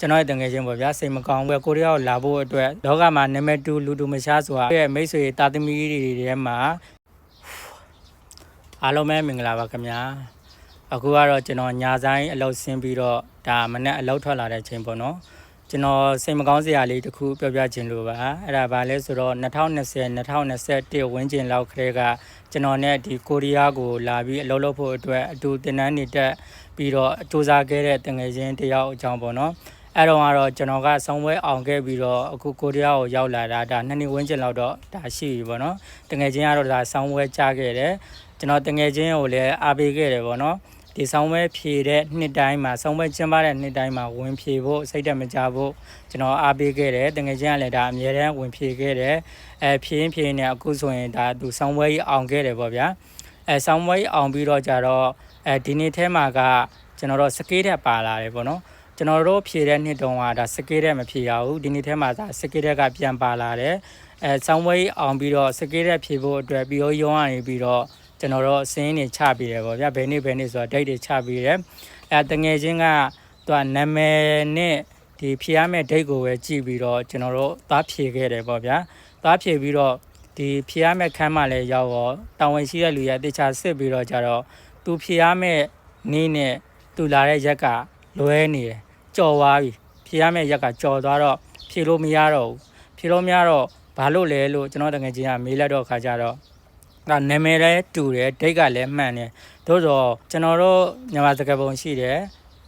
ကျွန်တော်ရဲ့တငယ်ချင်းပေါ့ဗျာစိတ်မကောင်းဘူးကိုရီးယားကိုလာဖို့အတွက်လောကမှာနာမည်တူလူတူမရှားဆိုတာရဲ့မိတ်ဆွေတာသမီတွေထဲမှာအားလုံးပဲမင်္ဂလာပါခင်ဗျာအခုကတော့ကျွန်တော်ညာဆိုင်အလုပ်ဆင်းပြီးတော့ဒါမနေ့အလုပ်ထွက်လာတဲ့ချိန်ပေါ့နော်ကျွန်တော်စိတ်မကောင်းစရာလေးတစ်ခုပြောပြခြင်းလို့ပါအဲ့ဒါဘာလဲဆိုတော့2020 2021ဝန်းကျင်လောက်ခရဲကကျွန်တော်နဲ့ဒီကိုရီးယားကိုလာပြီးအလုပ်လုပ်ဖို့အတွက်အတူတင်နန်းနေတက်ပြီးတော့စူးစမ်းခဲ့တဲ့တငယ်ချင်းတယောက်အကြောင်းပေါ့နော် အဲ့တော့ကတော့ကျွန်တော်ကဆောင်းပွဲအောင်ခဲ့ပြီးတော့အခုကိုရီးယားကိုရောက်လာတာဒါနှစ်နှစ်ဝန်းကျင်လောက်တော့ဒါရှိပြီပေါ့နော်တငယ်ချင်းကတော့ဒါဆောင်းပွဲကြားခဲ့တယ်ကျွန်တော်တငယ်ချင်းကိုလည်းအားပေးခဲ့တယ်ပေါ့နော်ဒီဆောင်းပွဲဖြေတဲ့နှစ်တိုင်းမှာဆောင်းပွဲကျင်းပတဲ့နှစ်တိုင်းမှာဝင်ဖြေဖို့စိတ်တက်မကြဖို့ကျွန်တော်အားပေးခဲ့တယ်တငယ်ချင်းကလည်းဒါအမြဲတမ်းဝင်ဖြေခဲ့တယ်အဲဖြေရင်ဖြေရင်လည်းအခုဆိုရင်ဒါသူဆောင်းပွဲကြီးအောင်ခဲ့တယ်ပေါ့ဗျာအဲဆောင်းပွဲကြီးအောင်ပြီးတော့ကြတော့အဲဒီနေ့ထဲမှာကကျွန်တော်တို့စကေးတက်ပါလာတယ်ပေါ့နော် ကျွန်တော်တို့ဖြည့်တဲ့နှစ်တုန်းကဒါစကေးရက်မဖြည့်ရဘူးဒီနေ့ထဲမှာဒါစကေးရက်ကပြန်ပါလာတယ်အဲဆောင်းဝဲအောင်ပြီးတော့စကေးရက်ဖြည့်ဖို့အတွက်ပြီးတော့ရုံးရနေပြီးတော့ကျွန်တော်တို့စင်းနေချပြီးတယ်ပေါ့ဗျာဘယ်နေ့ဘယ်နေ့ဆိုတော့ဒိတ်တွေချပြီးတယ်အဲတငယ်ချင်းကသူကနာမည်နဲ့ဒီဖြည့်ရမယ့်ဒိတ်ကိုပဲကြည့်ပြီးတော့ကျွန်တော်တို့သားဖြည့်ခဲ့တယ်ပေါ့ဗျာသားဖြည့်ပြီးတော့ဒီဖြည့်ရမယ့်ခန်းမှလည်းရောက်တော့တာဝန်ရှိတဲ့လူရဲ့တေချာစစ်ပြီးတော့ကြတော့သူဖြည့်ရမယ့်နေ့နဲ့သူလာတဲ့ရက်ကလွဲနေတယ် ကြော်သွားပြီဖြေရမယ့်ရက်ကကြော်သွားတော့ဖြေလို့မရတော့ဘူးဖြေလို့မရတော့ဘာလို့လဲလို့ကျွန်တော်တကယ်ချင်းကမေးလိုက်တော့ခါကြတော့ဒါနာမည်လည်းတူတယ်ဒိတ်ကလည်းမှန်တယ်သို့တော့ကျွန်တော်တို့မြန်မာစကားပုံရှိတယ်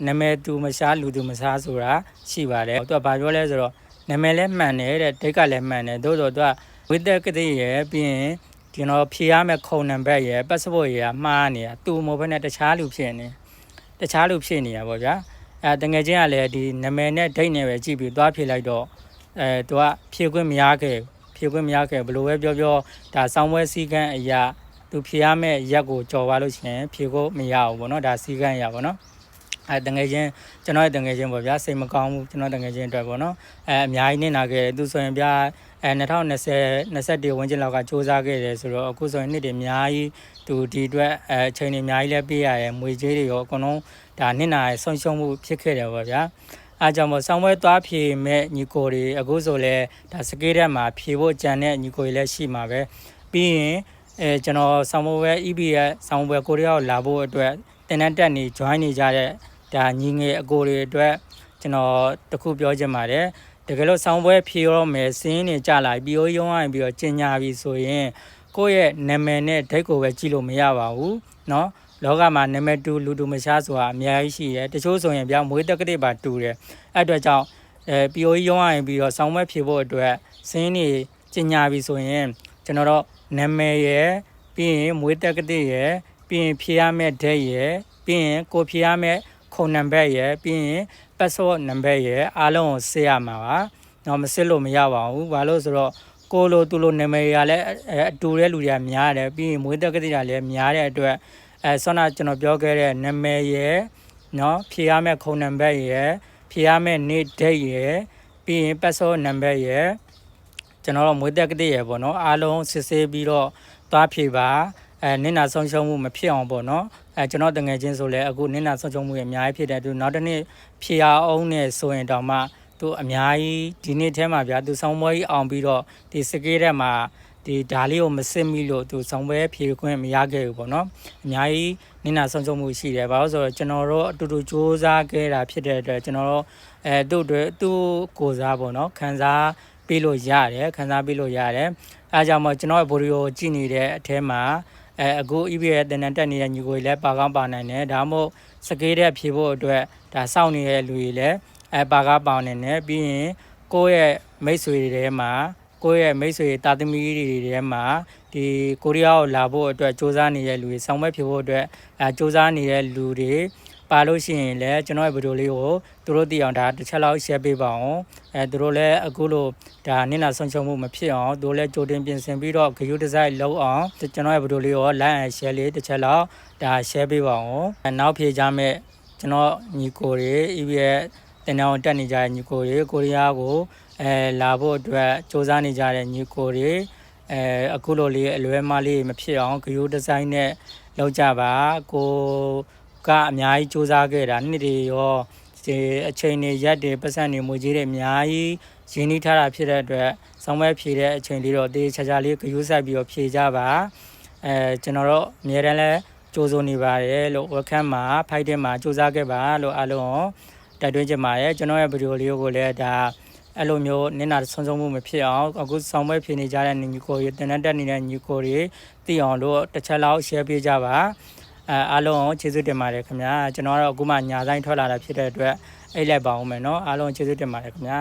နာမည်တူမရှားလူတူမစားဆိုတာရှိပါတယ်သူကဘာပြောလဲဆိုတော့နာမည်လည်းမှန်တယ်တဲ့ဒိတ်ကလည်းမှန်တယ်သို့တော့သူကဝိသက်ကတိရယ်ပြီးရင်ကျွန်တော်ဖြေရမယ့်ခုံနံပါတ်ရယ်ပတ်စပို့ရယ်မှားနေတာသူမဟုတ်ဘဲနဲ့တခြားလူဖြစ်နေတခြားလူဖြစ်နေတာပေါ့ဗျာ အဲတငယ်ချင်းကလည်းဒီနာမည်နဲ့ဒိတ်နဲ့ပဲကြည့်ပြီးသွားဖြေလိုက်တော့အဲသူကဖြေခွင့်မရခဲ့ဘူးဖြေခွင့်မရခဲ့ဘူးဘယ်လိုပဲပြောပြောဒါစောင်းပွဲစည်းကမ်းအရာသူဖြေရမယ့်ရက်ကိုကြော်သွားလို့ရှိရင်ဖြေဖို့မရဘူးပေါ့နော်ဒါစည်းကမ်းအရာပေါ့နော် အဲတငယ်ချင်းကျွန်တော်ရဲ့တငယ်ချင်းပေါ့ဗျာစိတ်မကောင်းဘူးကျွန်တော်တငယ်ချင်းအတွက်ပေါ့နော်အဲအများကြီးနစ်နာခဲ့တယ်သူဆိုရင်ဗျာအဲ2020 21ဝန်းကျင်လောက်ကစူးစမ်းခဲ့တယ်ဆိုတော့အခုဆိုရင်နှစ်တွေအများကြီးသူဒီအတွက်အဲအချိန်တွေအများကြီးလဲပေးရတယ်ငွေကြေးတွေရောအကုန်လုံးဒါနစ်နာရဲ့ဆုံးရှုံးမှုဖြစ်ခဲ့တယ်ပေါ့ဗျာအားကြောင့်မို့ဆောင်းပွဲသွားဖြေမဲ့ညီကိုတွေအခုဆိုလဲဒါစကေးရက်မှာဖြေဖို့ကြံတဲ့ညီကိုတွေလည်းရှိမှာပဲပြီးရင်အဲကျွန်တော်ဆောင်းပွဲ EB ရဲ့ဆောင်းပွဲကိုရီးယားကိုလာဖို့အတွက်တင်တဲ့တက်နေ join နေကြတဲ့ ဒါညီငယ်အကိုတွေအတွက်ကျွန်တော်တခုပြောချင်ပါတယ်တကယ်လို့ဆောင်းပွဲဖြေရောမယ်စင်းနေကြလာပြီးရိုးရုံးရရင်ပြီးတော့ကျင်ညာပြီဆိုရင်ကိုယ့်ရဲ့နာမည်နဲ့ဒိတ်ကိုပဲကြည့်လို့မရပါဘူးเนาะ လောကမှာနာမည်တူလူတူမရှားဆိုတာအများကြီးရှိတယ်တချို့ဆိုရင်ဗျာမွေးတက်ကတိပါတူတယ်အဲ့အတွက်ကြောင့်အဲပီအိုကြီးရုံးရရင်ပြီးတော့ဆောင်းမဲ့ဖြေဖို့အတွက်စင်းနေကျင်ညာပြီဆိုရင်ကျွန်တော်တို့နာမည်ရယ်ပြီးရင်မွေးတက်ကတိရယ်ပြီးရင်ဖြေရမယ့်ဒက်ရယ်ပြီးရင်ကိုဖြေရမယ့် ခုံနံပါတ်ရယ်ပြီးရင် password နံပါတ်ရယ်အားလုံးကိုစစ်ရမှာပါတော့မစစ်လို့မရပါဘူးဘာလို့ဆိုတော့ကိုလိုသူလိုနာမည်တွေကလည်းအတူတဲ့လူတွေကများတယ်ပြီးရင်မွေးတက်ကတိတာလည်းများတဲ့အတွက်အဲဆောနာကျွန်တော်ပြောခဲ့တဲ့နာမည်ရယ်နော်ဖြေရမယ့်ခုံနံပါတ်ရယ်ဖြေရမယ့်နေ့ date ရယ်ပြီးရင် password နံပါတ်ရယ်ကျွန်တော်တို့မွေးတက်ကတိရယ်ပေါ့နော်အားလုံးစစ်ဆေးပြီးတော့သွားဖြေပါ အဲနင့်နာဆုံးရှုံးမှုမဖြစ်အောင်ပေါ့နော်အဲကျွန်တော်တငယ်ချင်းဆိုလဲအခုနင့်နာဆုံးရှုံးမှုရအများကြီးဖြစ်တဲ့သူနောက်တစ်နေ့ဖြစ်ရအောင်နဲ့ဆိုရင်တော့မှသူအများကြီးဒီနေ့ထဲမှာဗျာသူဆောင်းပွဲကြီးအောင်ပြီးတော့ဒီစကေးထဲမှာဒီဒါလေးကိုမစစ်မိလို့သူဆောင်းပွဲဖြေခွင့်မရခဲ့ဘူးပေါ့နော်အများကြီးနင်နာဆုံးရှုံးမှုရှိတယ်ဘာလို့ဆိုတော့ကျွန်တော်တို့အတူတူစ조사ခဲ့တာဖြစ်တဲ့အတွက်ကျွန်တော်တို့အဲသူ့အတွက်သူ့ကိုစားပေါ့နော်ခံစားပေးလို့ရတယ်ခံစားပေးလို့ရတယ်အဲကြောင့်မို့ကျွန်တော်ဗီဒီယိုကြည့်နေတဲ့အထဲမှာ အဲအခု EB ရဲ့တင်တန်တက်နေတဲ့ညီကိုတွေလည်းပါကောင်းပါနိုင်တယ်ဒါမှမဟုတ်စကေးတဲ့ဖြေဖို့အတွက်ဒါစောင့်နေတဲ့လူတွေလည်းအဲပါကားပေါနေတယ်ပြီးရင်ကိုယ့်ရဲ့မိတ်ဆွေတွေထဲမှာကိုယ့်ရဲ့မိတ်ဆွေတာသမီတွေထဲမှာဒီကိုရီးယားကိုလာဖို့အတွက်စူးစမ်းနေတဲ့လူတွေဆောင်းမဲ့ဖြစ်ဖို့အတွက်အဲစူးစမ်းနေတဲ့လူတွေ ပါလို့ရှိရင်လည်းကျွန်တော်ရဲ့ဗီဒီယိုလေးကိုသူတို့သိအောင်ဒါတစ်ချက်လောက် share ပေးပါအောင်အဲသူတို့လည်းအခုလိုဒါနင့်နာဆုံးရှုံးမှုမဖြစ်အောင်သူတို့လည်းကြိုတင်ပြင်ဆင်ပြီးတော့ video design လုပ်အောင်ကျွန်တော်ရဲ့ဗီဒီယိုလေးကို like and share လေးတစ်ချက်လောက်ဒါ share ပေးပါအောင်အဲနောက်ဖြေကြမဲ့ကျွန်တော်ညီကိုတွေ EB ရဲ့တင်အောင်တက်နေကြတဲ့ညီကိုတွေကိုရီးယားကိုအဲလာဖို့အတွက်စူးစမ်းနေကြတဲ့ညီကိုတွေအဲအခုလိုလေးအလွဲမလေးမဖြစ်အောင်ဂယိုဒီဇိုင်းနဲ့လောက်ကြပါကို ကအများကြီးစူးစမ်းခဲ့တာနှစ်တွေရောဒီအချိန်တွေရက်တွေပတ်စံတွေငွေကြေးတွေအများကြီးရင်းနှီးထားတာဖြစ်တဲ့အတွက်ဆောင်းပွဲဖြေတဲ့အချိန်လေးတော့တေးချာချာလေးဂယူးဆိုင်ပြီးတော့ဖြေကြပါအဲကျွန်တော်တို့အများတန်းလဲကြိုးစိုးနေပါတယ်လို့ welcome မှာ fighting မှာစူးစမ်းခဲ့ပါလို့အားလုံးတိုက်တွန်းချင်ပါတယ်ကျွန်တော်ရဲ့ဗီဒီယိုလေးကိုလည်းဒါအဲ့လိုမျိုးနင်နာဆုံးဆုံးမှုမဖြစ်အောင်အခုဆောင်းပွဲဖြေနေကြတဲ့ညီကိုတွေတင်တဲ့တက်နေတဲ့ညီကိုတွေသိအောင်လို့တစ်ချက်လောက် share ပေးကြပါ အဲအားလုံးကိုကျေးဇူးတင်ပါတယ်ခင်ဗျာကျွန်တော်ကတော့အခုမှညာဆိုင်ထွက်လာတာဖြစ်တဲ့အတွက်အိတ်လိုက်ပါအောင်မယ်နော်အားလုံးကျေးဇူးတင်ပါတယ်ခင်ဗျာ